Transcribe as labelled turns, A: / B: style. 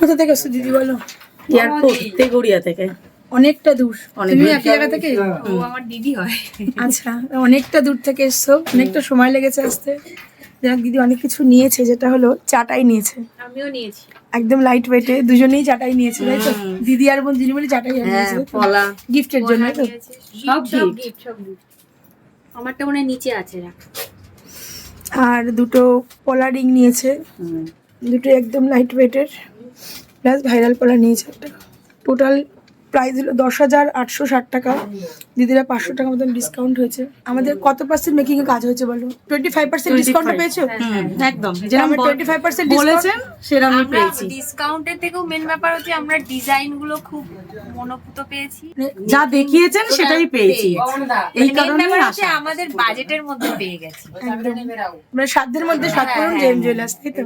A: কোথা থেকে এসছো দিদি বলো?
B: এয়ারপোর্ট তেগুড়িয়া থেকে।
A: অনেকটা দূর। তুমি। একই জায়গা থেকে?
C: ও আমার দিদি হয়।
A: আচ্ছা অনেকটা দূর থেকে এসছো। অনেকটা সময় লেগেছে আসতে। যাক দিদি অনেক কিছু নিয়েছে যেটা হলো চাটাই নিয়েছে।
C: আমিও নিয়েছি।
A: একদম লাইট ওয়েটে দুজনেই চাটাই নিয়েছে তাই তো? দিদি আর বোন দিদি মিলে চাটাই
B: হ্যাঁ
A: নিয়েছে
B: পলা।
A: গিফটের জন্য তো?
B: সব
C: সব গিফট সব gift। আমারটা মনে নিচে আছে রাখ।
A: আর দুটো পলা রিং নিয়েছে। দুটো একদম লাইট ওয়েটের প্লাস ভাইরাল পলা নিয়েছে একটা। টোটাল প্রাইস হলো দশ হাজার আটশো ষাট টাকা। দিদিরা পাঁচশো টাকা মতন ডিসকাউন্ট হয়েছে। আমাদের কত পার্সেন্ট মেকিং এ কাজ হয়েছে বলো? টোয়েন্টি ফাইভ পার্সেন্ট ডিসকাউন্ট
B: 25
A: পেয়েছ?
B: একদম। যেরকম
A: 25% discount-
B: বলেছেন সেরকম
C: আমরা
B: পেয়েছি।
C: ডিসকাউন্টের থেকেও মেন ব্যাপার হচ্ছে আমরা ডিজাইনগুলো খুব মনোপুত পেয়েছি।
B: যা দেখিয়েছেন সেটাই পেয়েছি। এই
C: মেন হচ্ছে আমাদের বাজেটের মধ্যে পেয়ে গেছি।
A: মানে সাধ্যের মধ্যে সাত করুন জেম জুয়েলার্স তাই তো?